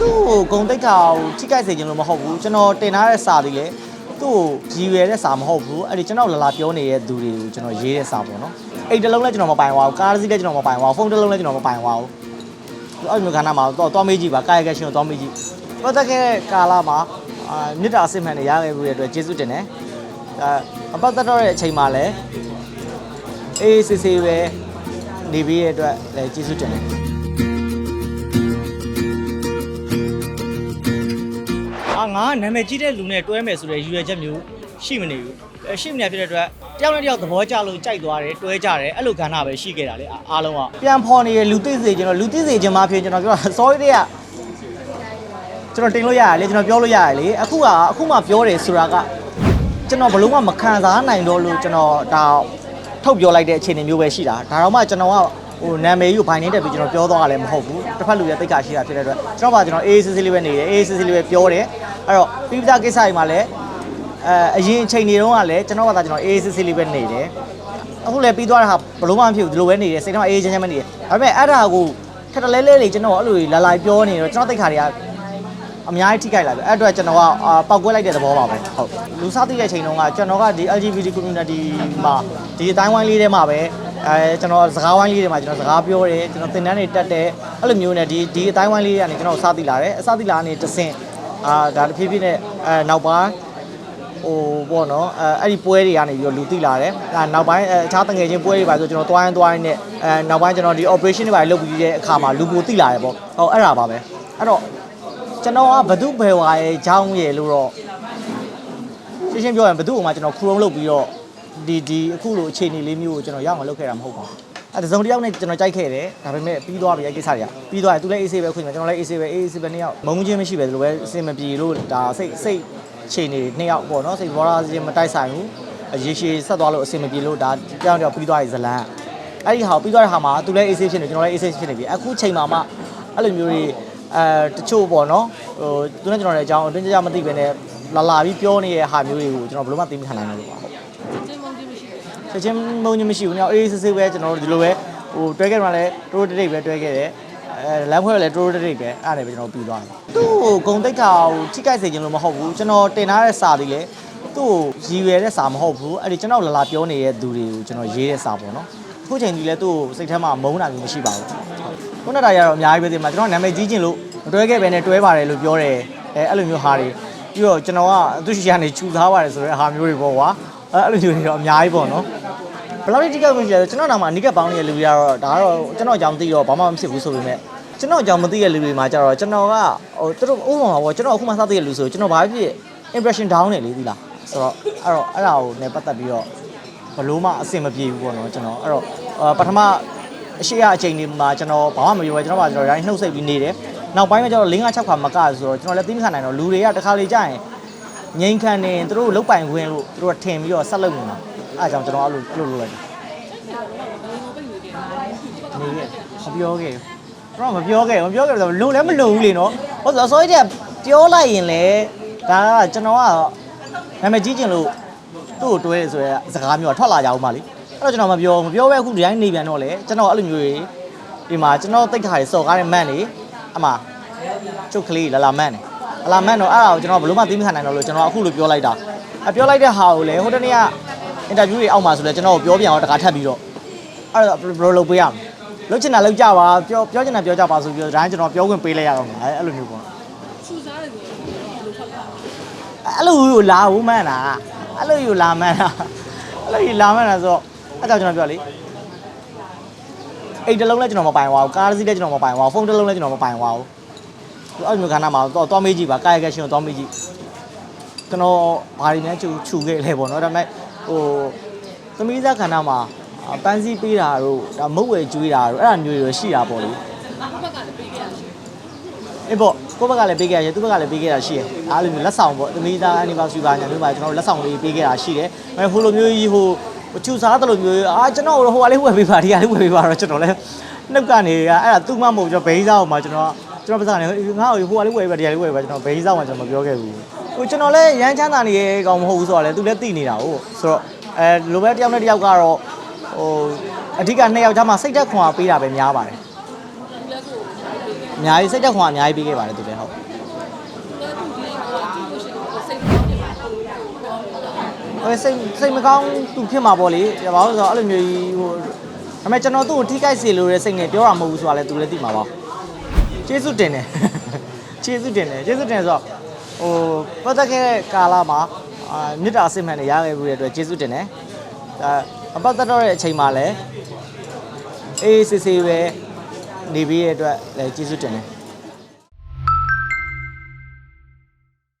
သူ့ကိုဂုံတိတ်ခါကိုထိခိုက်စေခြင်းလို့မဟုတ်ဘူးကျွန်တော်တင်ထားတဲ့စာတွေလေသူ့ကိုရည်ရွယ်တဲ့စာမဟုတ်ဘူးအဲ့ဒီကျွန်တော်လာလာပြောနေတဲ့သူတွေကိုကျွန်တော်ရေးတဲ့စာပေါ့နော်အိတ်တစ်လုံးလည်းကျွန်တော်မပိုင်ပါဘူးကားတစ်စီးလည်းကျွန်တော်မပိုင်ပါဘူးဖုန်းတစ်လုံးလည်းကျွန်တော်မပိုင်ပါဘူးအဲ့ဒီမျိုးခန္ဓာမှာတော့သွားမေးကြည့်ပါကာယကရှင်ကိုသွားမေးကြည့်ပတ်သက်ခဲ့တဲ့ကာလမှာအာမြစ်တာအစစ်မှန်တွေရခဲ့ပြီးတဲ့အတွက်ကျေးဇူးတင်တယ်အဲအပတ်သက်တော့တဲ့အချိန်မှာလည်းအေးစစ်စစ်ပဲနေပြီးတဲ့အတွက်လည်းကျေးဇူးတင်တယ် အာငါနာမည်ကြီးတဲ့လူနဲ့တွဲမယ်ဆိုတဲ့ရည်ရွယ်ချက်မျိုးရှိမနေဘူးအဲရှိမနေဖြစ်တဲ့အတွက်တယောက်နဲ့တယောက်သဘောကျလို့ကြိုက်သွားတယ်တွဲကြတယ်အဲ့လိုကဏ္ဍပဲရှိခဲ့တာလေအားလုံးကပြန်ဖော်နေရလူသိစေကျွန်တော်လူသိစေခြင်းမဖြစ်ကျွန်တော်ပြောတာ sorry တဲ့ကကျွန်တော်တင်လို့ရတယ်လေကျွန်တော်ပြောလို့ရတယ်လေအခုကအခုမှပြောတယ်ဆိုတာကကျွန်တော်ဘလို့မှမခံစားနိုင်တော့လို့ကျွန်တော်ဒါထုတ်ပြောလိုက်တဲ့အခြေအနေမျိုးပဲရှိတာဒါတော့မှကျွန်တော်ကဟိုနာမည်ကြီးကိုဘိုင်နေတက်ပြီးကျွန်တော်ပြောသွားတာလည်းမဟုတ်ဘူးတစ်ဖက်လူရဲ့တိတ်ခါရှိတာဖြစ်တဲ့အတွက်ကျွန်တော်ကကျွန်တော်အေးအေးဆေးဆေးလေးပဲနေတယ်အေးအေးဆေးဆေးလေးပဲပြောတယ် အဲ့တော့ပြီးပသားကိစ္စတွေမှာလည်းအဲအရင်အချိန်တွေတုန်းကလည်းကျွန်တော်ကသာကျွန်တော်အေးအေးဆေးဆေးလေးပဲနေတယ်အခုလည်းပြီးသွားတာဟာဘလို့မှမဖြစ်ဘူးဒီလိုပဲနေတယ်စိတ်ထဲမှာအေးအေးချမ်းချမ်းပဲနေတယ်ဒါပေမဲ့အဲ့ဒါကိုထက်တလဲလဲလေးကျွန်တော်အဲ့လိုလာလာပြောနေတော့ကျွန်တော်တိတ်ခါတွေကအများကြီးထိခိုက်လာပြီအဲ့အတွက်ကျွန်တော်ကအာပောက်ကွဲလိုက်တဲ့သဘောပါပဲဟုတ်လူစားသိတဲ့အချိန်တုန်းကကျွန်တော်ကဒီ LGBT community မှာဒီအတိုင်းဝိုင်းလေးထဲမှာပဲအဲကျွန်တော်စကားဝိုင်းလေးတွေမှာကျွန်တော်စကားပြောတယ်ကျွန်တော်သင်တန်းတွေတက်တယ်အဲ့လိုမျိုးနဲ့ဒီဒီအတိုင်းဝိုင်းလေးတွေကနေကျွန်တော်စသိလာတယ်အစသိလာကနေတဆင့် အာဒါတဖြည်းဖြည်းနဲ့အဲနောက်ပိုင်းဟိုပေါ့နော်အဲအဲ့ဒီပွဲတွေကနေပြီးတော့လူသိလာတယ်အဲနောက်ပိုင်းအဲအခြားတငယ်ချင်းပွဲတွေပါဆိုကျွန်တော်တွိုင်းတွိုင်းနဲ့အဲနောက်ပိုင်းကျွန်တော်ဒီ operation တွေပါလုပ်ပြီးတဲ့အခါမှာလူပိုသိလာတယ်ပေါ့ဟုတ်အဲ့ဒါပါပဲအဲ့တော့ကျွန်တော်ကဘသူဘယ်ဝါရဲ့အကြောင်းရဲ့လို့တော့ရှင်းရှင်းပြောရင်ဘသူ့ကိုမှကျွန်တော်ခူရုံးလုပ်ပြီးတော့ဒီဒီအခုလိုအခြေအနေလေးမျိုးကိုကျွန်တော်ရအောင်လုပ်ခဲ့တာမဟုတ်ပါဘူး အဲတစုံတစ်ယောက်နဲ့ကျွန်တော်ကြိုက်ခဲ့တယ်ဒါပေမဲ့ပြီးသွားပြီအဲ့ကိစ္စတွေကပြီးသွားတယ်သူလည်းအေးဆေးပဲခွင့်တယ်ကျွန်တော်လည်းအေးဆေးပဲအေးဆေးပဲနှစ်ယောက်မုန်းချင်းမရှိပဲဒီလိုပဲအစင်မပြေလို့ဒါစိတ်စိတ်အခြေအနေနှစ်ယောက်ပေါ့နော်စိတ်ဘောရာချင်းမတိုက်ဆိုင်ဘူးရေရှည်ဆက်သွားလို့အစင်မပြေလို့ဒါတယောက်တယောက်ပြီးသွားပြီဇလန်းအဲ့ဒီဟာကိုပြီးသွားတဲ့ဟာမှာသူလည်းအေးဆေးဖြစ်နေကျွန်တော်လည်းအေးဆေးဖြစ်နေပြီအခုချိန်မှာမှအဲ့လိုမျိုးတွေအဲတချို့ပေါ့နော်ဟိုသူနဲ့ကျွန်တော်လည်းအကြောင်းအတွင်းကြမသိပဲနဲ့လာလာပြီးပြောနေတဲ့ဟာမျိုးတွေကိုကျွန်တော်ဘယ်လိုမှသိမခံနိုင်ဘူးလို့ပါဟုတ် ချက်ချင်းမုံညမရှိဘူး။ညောင်အေးစစ်စစ်ပဲကျွန်တော်တို့ဒီလိုပဲဟိုတွဲခဲ့မှလည်းတိုးတိတ်ပဲတွဲခဲ့တယ်။အဲလမ်းဖွဲလည်းတိုးတိတ်ပဲအဲ့ဒါနဲ့ပဲကျွန်တော်ပြီးသွားတယ်။သူ့ကိုဂုံတိတ်ခါကိုထိခိုက်စေခြင်းလို့မဟုတ်ဘူး။ကျွန်တော်တင်ထားတဲ့စာတွေလည်းသူ့ကိုရည်ရွယ်တဲ့စာမဟုတ်ဘူး။အဲ့ဒီကျွန်တော်လာလာပြောနေတဲ့သူတွေကိုကျွန်တော်ရေးတဲ့စာပေါ့နော်။အခုချိန်ကြီးလည်းသူ့ကိုစိတ်ထဲမှာမုန်းတာမျိုးမရှိပါဘူး။ခုနကတည်းကတော့အများကြီးပဲဒီမှာကျွန်တော်နာမည်ကြီးခြင်းလို့မတွဲခဲ့ပဲနဲ့တွဲပါတယ်လို့ပြောတယ်။အဲအဲ့လိုမျိုးဟာတွေပြီးတော့ကျွန်တော်ကသူ့ရှိကနေခြူထားပါတယ်ဆိုတဲ့ဟာမျိုးတွေပေါ့ကွာ။ အဲအဲ့လိုမျိုးတွေတော့အများကြီးပေါ့နော်။ဘယ်လောက်ထိတိကျမှုရှိလဲဆိုကျွန်တော်နာမှာအနိကပေါင်းနေတဲ့လူတွေကတော့ဒါကတော့ကျွန်တော်အကြောင်းသိတော့ဘာမှမဖြစ်ဘူးဆိုပေမဲ့ကျွန်တော်အကြောင်းမသိတဲ့လူတွေမှာကျတော့ကျွန်တော်ကဟိုသူတို့ဥပမာပေါ့ကျွန်တော်အခုမှစသိတဲ့လူဆိုကျွန်တော်ဘာဖြစ်ဖြစ် impression down နေလေသီလားဆိုတော့အဲ့တော့အဲ့ဒါကိုねပတ်သက်ပြီးတော့ဘလို့မှအဆင်မပြေဘူးပေါ့နော်ကျွန်တော်အဲ့တော့ပထမအရှိရအချိန်တွေမှာကျွန်တော်ဘာမှမပြောဘူးကျွန်တော်ကကျွန်တော်ရိုင်းနှုတ်ဆက်ပြီးနေတယ်နောက်ပိုင်းမှာကျတော့၄၅6ခါမကဆိုတော့ကျွန်တော်လည်းသိမခံနိုင်တော့လူတွေကတခါလေကြာရင် ငိမ့်ခံနေသူတို့လုတ်ပိုင်ခွင့်လို့သူတို့ကထင်ပြီးတော့ဆက်လုပ်နေတာအဲ့ဒါကြောင့်ကျွန်တော်အဲ့လိုအဲ့လိုလုပ်လိုက်တယ်နေခဲ့မပြောခဲ့တော့မပြောခဲ့မပြောခဲ့ဆိုလုံလည်းမလုံဘူးလေနော်ဟုတ်ဆိုအစိုးရတဲ့ပြောလိုက်ရင်လေဒါကကျွန်တော်ကနာမည်ကြီးကျင်လို့သူ့ကိုတွဲဆိုရဲစကားမျိုးကထွက်လာကြအောင်ပါလေအဲ့တော့ကျွန်တော်မပြောမပြောပဲအခုဒီတိုင်းနေပြန်တော့လေကျွန်တော်အဲ့လိုမျိုးတွေဒီမှာကျွန်တော်တိတ်ခါတွေစော်ကားတဲ့မန့်နေအမကျုပ်ကလေးလာလာမန့်နေ လာလာမန့်တော့အဲ့ဒါကိုကျွန်တော်ဘယ်လို့မှသိမခံနိုင်တော့လို့ကျွန်တော်အခုလိုပြောလိုက်တာအပြောလိုက်တဲ့ဟာကိုလေဟိုတနေ့ကအင်တာဗျူးတွေအောက်မှာဆိုလဲကျွန်တော်ကိုပြောပြန်အောင်တခါထပ်ပြီးတော့အဲ့တော့ဘယ်လိုလုပ်ပေးရမလဲလုပ်ချင်တာလုပ်ကြပါပြောပြောချင်တာပြောကြပါဆိုပြီးတော့ဒါကျွန်တော်ပြောခွင့်ပေးလိုက်ရတော့မှာအဲ့လိုမျိုးပေါ့ခြူစားတယ်ဆိုရင်ဘယ်လိုထောက်တာအဲ့လိုယူလာဘူးမှန်းတာအဲ့လိုယူလာမှန်းတာအဲ့လိုယူလာမှန်းတာဆိုတော့အဲ့ကြောင့်ကျွန်တော်ပြောလေအိတ်တစ်လုံးလည်းကျွန်တော်မပိုင်ပါဘူးကားတစ်စီးလည်းကျွန်တော်မပိုင်ပါဘူးဖုန်းတစ်လုံးလည်းကျွန်တော်မပိုင်ပါဘူး အဲ့လိုမျိုးခန္ဓာမှာတော့သွားမေးကြည့်ပါကာယကရှင်ကိုသွားမေးကြည့်ကျွန်တော်ဘာတွေများချူချူခဲ့လဲပေါ့နော်ဒါပေမဲ့ဟိုသမီးသားခန္ဓာမှာပန်းစည်းပေးတာတို့ဒါမုတ်ဝဲကျွေးတာတို့အဲ့ဒါမျိုးတွေရှိတာပေါ့လေဘက်ကလည်းပေးခဲ့ရရှိအေးပေါ့ကိုယ့်ဘက်ကလည်းပေးခဲ့ရတယ်သူ့ဘက်ကလည်းပေးခဲ့တာရှိတယ်အားလိုမျိုးလက်ဆောင်ပေါ့သမီးသား anniversary ပါညာမျိုးပါကျွန်တော်တို့လက်ဆောင်လေးပေးခဲ့တာရှိတယ်အဲဟိုလိုမျိုးကြီးဟိုချူစားတယ်လို့မျိုးအာကျွန်တော်ဟိုဟာလေးဝယ်ပေးပါဒီဟာလေးဝယ်ပေးပါတော့ကျွန်တော်လည်းနှုတ်ကနေအဲ့ဒါသူ့မမဟုတ်ကျွန်တော်ဘိန်းစားအောင်မှာကျွန်တော်ကျွ န်တော်ပတ်စံနေငါ့ကိုဟိုဟာလေးဝယ်ပေးပါဒီဟာလေးဝယ်ပေးပါကျွန်တော်ဘိန်းစားအောင်ကျွန်တော်မပြောခဲ့ဘူးဟိုကျွန်တော်လည်းရမ်းချမ်းသာနေရဲ့ကောင်မဟုတ်ဘူးဆိုတော့လေသူလည်းသိနေတာဟုတ်ဆိုတော့အဲလိုပဲတယောက်နဲ့တယောက်ကတော့ဟိုအဓိကနှစ်ယောက်ကြားမှာစိတ်သက်ခွန်အားပေးတာပဲများပါတယ်ဘူးလက်ကိုအများကြီးစိတ်တက်ခွန်အများကြီးပေးခဲ့ပါတယ်သူလည်းဟုတ်ဒါသူဒီဟိုကြည့်လို့ရှိရင်စိတ်ကောင်းနေပါဘူးဟိုစိတ်စိတ်မကောင်းသူဖြစ်မှာပေါ့လေဘာလို့လဲဆိုတော့အဲ့လိုမျိုးကြီးဟိုဒါပေမဲ့ကျွန်တော်သူ့ကိုထိခိုက်စေလို့တဲ့စိတ်နဲ့ပြောတာမဟုတ်ဘူးဆိုတာလည်းသူလည်းသိမှာပါ ကျေးဇူးတင်တယ်ကျေးဇူးတင်တယ်ကျေးဇူးတင်ဆိုတော့ဟိုပတ်သက်ခဲ့တဲ့ကာလမှာအာမြစ်တာအစစ်မှန်တွေရခဲ့ပြီးတဲ့အတွက်ကျေးဇူးတင်တယ်ဒါအပတ်သက်တော့တဲ့အချိန်မှာလည်းအေးအေးဆေးဆေးပဲနေပြီးတဲ့အတွက်လည်းကျေးဇူးတင်တယ်